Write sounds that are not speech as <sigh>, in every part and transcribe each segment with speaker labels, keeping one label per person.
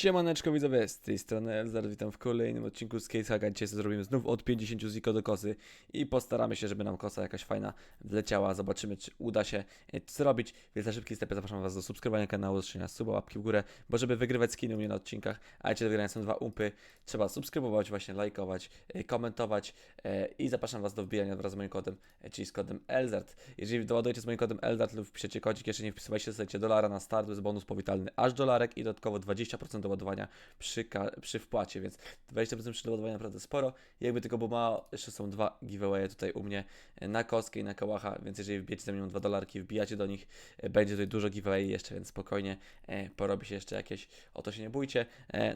Speaker 1: Siemaneczko widzowie, z tej strony Elzar, witam w kolejnym odcinku z Case Haga. Dzisiaj sobie zrobimy znów od 50 ziko do kosy i postaramy się, żeby nam kosa jakaś fajna wleciała. Zobaczymy, czy uda się e, zrobić. Więc na szybki stepie zapraszam was do subskrybowania kanału, zostawienia suba, łapki w górę, bo żeby wygrywać skiny u mnie na odcinkach, a jeszcze do wygrania są dwa umpy, trzeba subskrybować, właśnie lajkować, e, komentować e, i zapraszam was do wbijania wraz z moim kodem, czyli z kodem Elzart. Jeżeli doładujecie z moim kodem Elzart lub wpiszecie kodzik, jeszcze nie wpisywajcie, dostajecie dolara na start, to jest bonus powitalny aż dolarek i dodatkowo 20% doładowania przy, przy wpłacie, więc 20% przy doładowaniu naprawdę sporo. Jakby tylko było mało, jeszcze są dwa giveawaye tutaj u mnie e, na kostkę i na kałacha, więc jeżeli wbijecie ze mną 2 dolarki, wbijacie do nich, e, będzie tutaj dużo giveaway jeszcze, więc spokojnie e, porobi się jeszcze jakieś, o to się nie bójcie.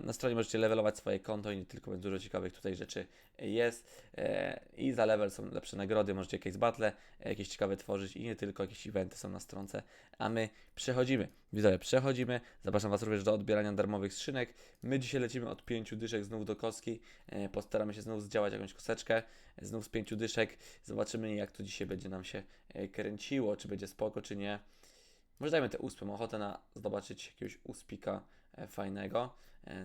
Speaker 1: Na stronie możecie levelować swoje konto i nie tylko, więc dużo ciekawych tutaj rzeczy jest i za level są lepsze nagrody, możecie jakieś battle, jakieś ciekawe tworzyć i nie tylko, jakieś eventy są na stronce, a my przechodzimy. Widzowie, przechodzimy. Zapraszam Was również do odbierania darmowych skrzynek. My dzisiaj lecimy od pięciu dyszek znów do kostki. E, postaramy się znów zdziałać jakąś koseczkę. E, znów z pięciu dyszek. Zobaczymy jak to dzisiaj będzie nam się e, kręciło, czy będzie spoko, czy nie. Może dajmy te uspy, mam ochotę na zobaczyć jakiegoś uspika fajnego.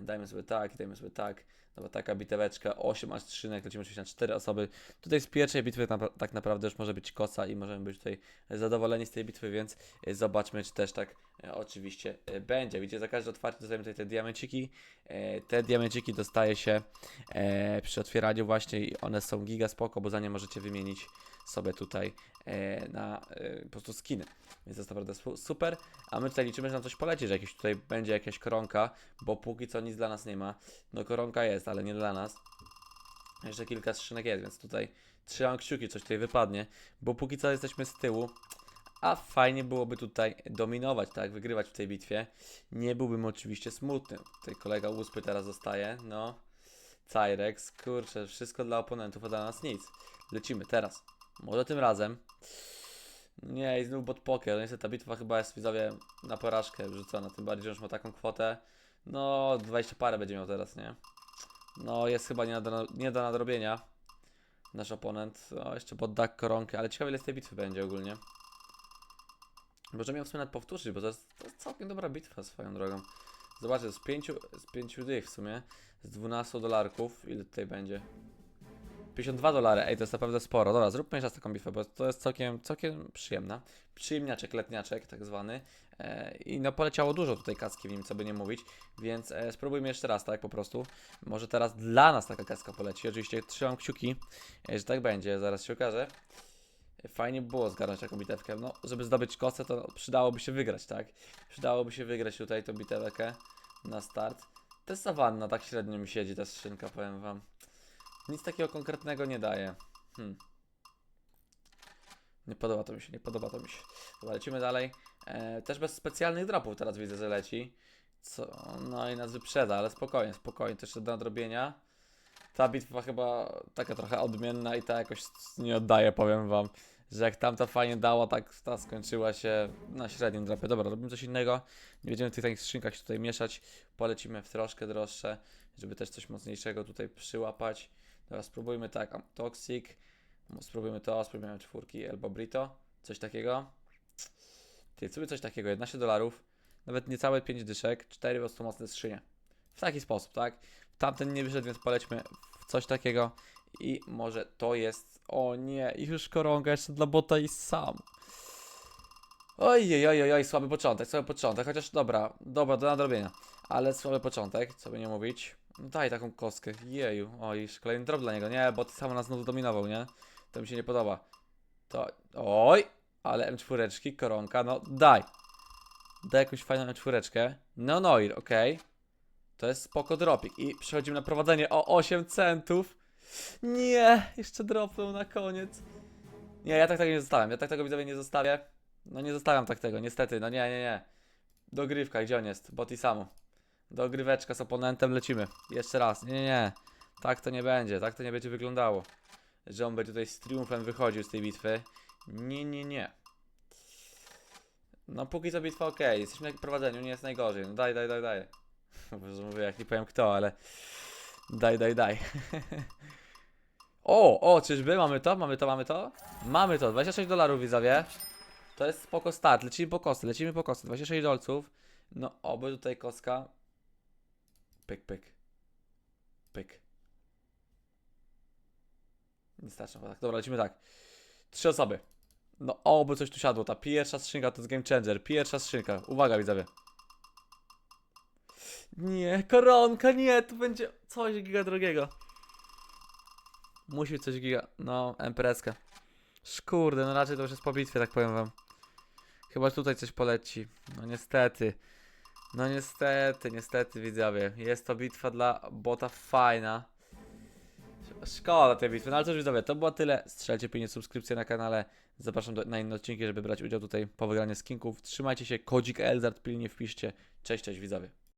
Speaker 1: Dajmy sobie tak i dajmy sobie tak. Dobra, taka biteweczka, 8 aż skrzynek, lecimy oczywiście na 4 osoby. Tutaj z pierwszej bitwy tak naprawdę już może być kosa i możemy być tutaj zadowoleni z tej bitwy, więc zobaczmy, czy też tak oczywiście e, będzie. Widzicie, za każde otwarcie dostajemy tutaj te diamenciki. E, te diamenciki dostaje się e, przy otwieraniu właśnie i one są giga spoko, bo za nie możecie wymienić sobie tutaj e, na e, po prostu skiny. Więc to jest naprawdę su- super. A my tutaj liczymy, że nam coś poleci, że jakieś tutaj będzie jakaś koronka, bo póki co nic dla nas nie ma. No koronka jest, ale nie dla nas. Jeszcze kilka skrzynek jest, więc tutaj trzymam kciuki, coś tutaj wypadnie, bo póki co jesteśmy z tyłu. A fajnie byłoby tutaj dominować, tak, wygrywać w tej bitwie. Nie byłbym oczywiście smutny. Tutaj kolega Uspy teraz zostaje, no. Cyrex, kurczę, wszystko dla oponentów, a dla nas nic. Lecimy teraz. Może tym razem. Nie, i znów bot poker. No niestety ta bitwa chyba jest widzowie na porażkę wrzucona, tym bardziej, że już ma taką kwotę. No, 20 parę będzie miał teraz, nie? No, jest chyba nie do, nie do nadrobienia. Nasz oponent. O, jeszcze poddak koronkę, ale ciekawe ile z tej bitwy będzie ogólnie. Może miał w sumie nawet powtórzyć, bo to jest, to jest całkiem dobra bitwa swoją drogą. Zobaczcie, z 5 z pięciu dych w sumie, z 12 dolarków, ile tutaj będzie? 52 dolary, ej, to jest naprawdę sporo. Dobra, zróbmy jeszcze raz taką bitwę, bo to jest całkiem, całkiem przyjemna. Przyjemniaczek, letniaczek, tak zwany. E, I no poleciało dużo tutaj kaski w nim, co by nie mówić, więc e, spróbujmy jeszcze raz, tak po prostu. Może teraz dla nas taka kaska poleci. Oczywiście trzymam kciuki, e, że tak będzie, zaraz się okaże. Fajnie by było zgarnąć taką bitewkę. No, żeby zdobyć kosę, to przydałoby się wygrać, tak? Przydałoby się wygrać tutaj tą bitewkę na start. Jest sawanna, tak średnio mi siedzi ta skrzynka, powiem wam. Nic takiego konkretnego nie daje. Hmm. Nie podoba to mi się, nie podoba to mi się. Dobra, lecimy dalej. E, też bez specjalnych dropów teraz widzę, że leci. Co? No i nas wyprzeda, ale spokojnie, spokojnie. To jeszcze do nadrobienia. Ta bitwa chyba taka trochę odmienna i ta jakoś nie oddaje, powiem wam. Że jak tamta fajnie dała, tak ta skończyła się na średnim dropie. Dobra, robimy coś innego. Nie będziemy w tych takich skrzynkach się tutaj mieszać. Polecimy w troszkę droższe, żeby też coś mocniejszego tutaj przyłapać. Teraz spróbujmy tak, Toxic, spróbujmy to, spróbujmy czwórki Elbow Brito, coś takiego. Ty, coś takiego, 11 dolarów, nawet niecałe 5 dyszek, 4 po prostu mocne skrzynie. W taki sposób, tak? Tamten nie wyszedł, więc polećmy w coś takiego i może to jest, o nie, i już koronga jeszcze dla bota i sam. Oj, oj, oj, oj, słaby początek, słaby początek, chociaż dobra, dobra, do nadrobienia, ale słaby początek, co by nie mówić. No daj taką kostkę, jeju, oj, kolejny drop dla niego, nie, bo ty sam nas znowu dominował, nie? To mi się nie podoba. To, oj, ale M4, koronka, no daj. Daj jakąś fajną M4. No Noir, okej. To jest spoko dropik i przechodzimy na prowadzenie o 8 centów. Nie, jeszcze dropnął na koniec. Nie, ja tak tego nie zostawiam, ja tak tego widzowie nie zostawię. No nie zostawiam tak tego, niestety, no nie, nie, nie. Dogrywka, gdzie on jest? Boti samu. Dogryweczka z oponentem, lecimy. Jeszcze raz, nie, nie, nie. Tak to nie będzie, tak to nie będzie wyglądało. Że on będzie tutaj z triumfem wychodził z tej bitwy. Nie, nie, nie. No póki co bitwa ok, jesteśmy na prowadzeniu, nie jest najgorzej. No daj, daj, daj, daj. <laughs> Boże, mówię jak nie powiem kto, ale... Daj, daj, daj. <laughs> o, o, czyżby? Mamy to? Mamy to, mamy to? Mamy to, 26 dolarów widzowie. To jest spoko start, lecimy po kosty, lecimy po kosty, 26 dolców. No, oby tutaj koska Pyk, pyk. Pyk. Nie starczy tak. Dobra, lecimy tak. Trzy osoby. No oby coś tu siadło. Ta pierwsza skrzynka to jest game changer. Pierwsza skrzynka. Uwaga widzowie. Nie, koronka, nie, tu będzie coś giga drogiego. Musi coś giga. No, empreska. Szkurde, no raczej to już jest po bitwie, tak powiem wam. Chyba tutaj coś poleci. No niestety. No niestety, niestety widzowie. Jest to bitwa dla bota fajna. Szkoda tej bitwy. No ale cóż widzowie, to było tyle. Strzelcie 5 subskrypcje na kanale. Zapraszam do, na inne odcinki, żeby brać udział tutaj po wygraniu skinków. Trzymajcie się, kodzik Elzard pilnie wpiszcie. Cześć, cześć widzowie.